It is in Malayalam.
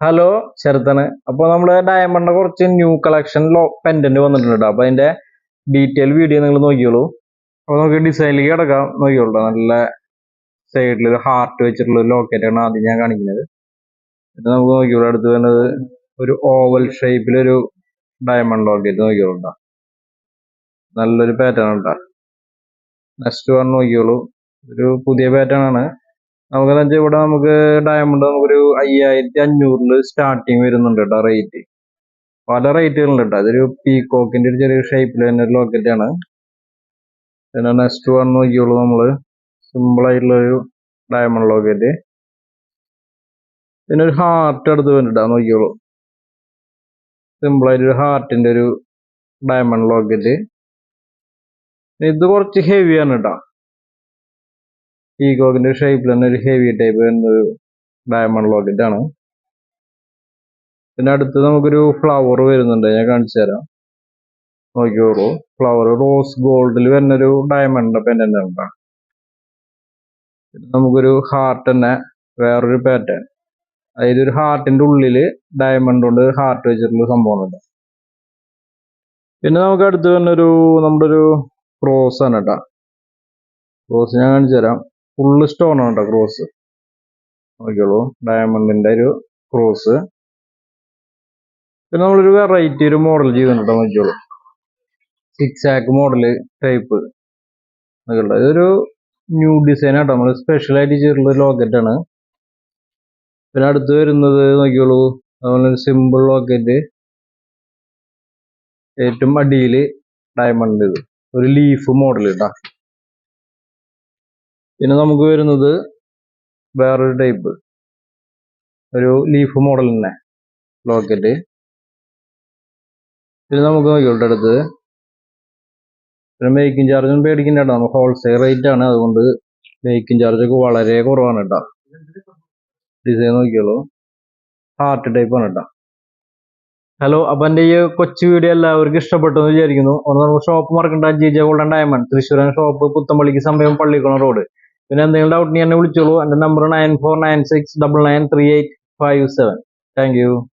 ഹലോ ശരത്താണ് അപ്പൊ നമ്മൾ ഡയമണ്ടിന്റെ കുറച്ച് ന്യൂ കളക്ഷൻ ലോ പെൻഡന്റ് വന്നിട്ടുണ്ട് ട്ടോ. അപ്പൊ അതിന്റെ ഡീറ്റെയിൽ വീഡിയോ നിങ്ങൾ നോക്കിയോളൂ അപ്പൊ നമുക്ക് ഡിസൈനിലേക്ക് കിടക്കാം. നോക്കിയോളൂ നല്ല സൈഡിൽ ഒരു ഹാർട്ട് വെച്ചിട്ടുള്ള ഒരു ലോക്കറ്റ് ആണ് ആദ്യം ഞാൻ കാണിക്കുന്നത്. ഇത് നമുക്ക് നോക്കിയോളൂ അടുത്ത് വരുന്നത് ഒരു ഓവൽ ഷേപ്പിലൊരു ഡയമണ്ട് ലോക്കറ്റ് നോക്കിയോളൂ. നല്ലൊരു പാറ്റേൺ ഉണ്ടാ. നെക്സ്റ്റ് വൺ നോക്കിയോളൂ ഒരു പുതിയ പാറ്റേൺ ആണ്. നമുക്കെന്ന് വെച്ചാൽ ഇവിടെ നമുക്ക് ഡയമണ്ട് നമുക്കൊരു അയ്യായിരത്തി അഞ്ഞൂറിൽ സ്റ്റാർട്ടിങ് വരുന്നുണ്ട് കേട്ടോ റേറ്റ് പല റേറ്റുകളുണ്ട് കേട്ടോ അതൊരു പീകോക്കിന്റെ ഒരു ചെറിയ ഷേപ്പിൽ തന്നെ ഒരു ലോക്കറ്റ് ആണ്. പിന്നെ നെക്സ്റ്റ് വൺ നോക്കിയുള്ളൂ നമ്മൾ. സിമ്പിൾ ആയിട്ടുള്ള ഒരു ഡയമണ്ട് ലോക്കറ്റ് പിന്നെ ഒരു ഹാർട്ട് എടുത്ത് വേണ്ടിട്ടാ നോക്കിയോളൂ സിമ്പിൾ ആയിട്ട് ഒരു ഹാർട്ടിന്റെ ഒരു ഡയമണ്ട് ലോക്കറ്റ് ഇത് കുറച്ച് ഹെവിയാണ് കേട്ടോ പീകോക്കിന്റെ ഷേപ്പിൽ തന്നെ ഒരു ഹെവി ടൈപ്പ് എന്നൊരു ഡയമണ്ട് ലോക്കറ്റ് ആണ്. പിന്നെ അടുത്ത് നമുക്കൊരു ഫ്ലവർ വരുന്നുണ്ട് ഞാൻ കാണിച്ചു തരാം. നോക്കിയോളൂ ഫ്ലവർ റോസ് ഗോൾഡിൽ വരുന്ന ഒരു ഡയമണ്ട് പെൻഡന്റ് ആണ് നമുക്കൊരു ഹാർട്ട് തന്നെ വേറൊരു പാറ്റേൺ അതായത് ഒരു ഹാർട്ടിന്റെ ഉള്ളിൽ ഡയമണ്ട് കൊണ്ട് ഹാർട്ട് വെച്ചിട്ടുള്ള സംഭവം ഉണ്ട്. പിന്നെ നമുക്ക് അടുത്ത് വരുന്നൊരു നമ്മുടെ ഒരു റോസ് ആണ് കേട്ടോ. റോസ് ഞാൻ കാണിച്ചു തരാം. ഫുള്ള് സ്റ്റോൺ ആണ് കേട്ടോ ക്രോസ് നോക്കിയോളൂ ഡയമണ്ടിന്റെ ഒരു ക്രോസ് പിന്നെ നമ്മളൊരു വെറൈറ്റി ഒരു മോഡൽ ചെയ്തിട്ടുണ്ട് നോക്കിയോളൂ സിക്സ് ആക്ക് മോഡൽ ടൈപ്പ് ഇതൊരു ന്യൂ ഡിസൈൻ ആട്ടോ നമ്മൾ സ്പെഷ്യൽ ആയിട്ട് ചെയ്തിട്ടുള്ള ലോക്കറ്റ് ആണ്. പിന്നെ അടുത്ത് വരുന്നത് നോക്കിയോളൂ അതുപോലെ സിമ്പിൾ ലോക്കറ്റ് ഏറ്റവും അടിയിൽ ഡയമണ്ട് ഇത്. ഒരു ലീഫ് മോഡൽ കേട്ടോ പിന്നെ നമുക്ക് വരുന്നത് വേറൊരു ടൈപ്പ് ഒരു ലീഫ് മോഡൽ തന്നെ ലോക്കറ്റ് പിന്നെ നമുക്ക് നോക്കിയോട്ടെ അടുത്ത് പിന്നെ മേക്കിംഗ് ചാർജൊന്നും പേടിക്കുന്ന കേട്ടോ. നമുക്ക് ഹോൾസെയിൽ റേറ്റ് ആണ്. അതുകൊണ്ട് മേക്കിംഗ് ചാർജ് ഒക്കെ വളരെ കുറവാണ് കേട്ടോ. ഡിസൈൻ നോക്കിയോളൂ ഹാർട്ട് ടൈപ്പ് ആണ് കേട്ടോ. ഹലോ അപ്പൊ എന്റെ ഈ കൊച്ചു വീഡിയോ എല്ലാവർക്കും ഇഷ്ടപ്പെട്ടു എന്ന് വിചാരിക്കുന്നു. ഒന്ന് നമുക്ക് ഷോപ്പ് മറക്കണ്ട. ജി ജെ ഗോൾഡൻ ഡയമണ്ട് തൃശ്ശൂരൻ ഷോപ്പ് പുത്തമ്പള്ളിക്ക് സമയം പള്ളിക്കുളം റോഡ് പിന്നെ എന്തെങ്കിലും ഡൗട്ട് എന്നെ വിളിച്ചോളൂ. എന്റെ number nine four nine six double nine three eight five seven thank you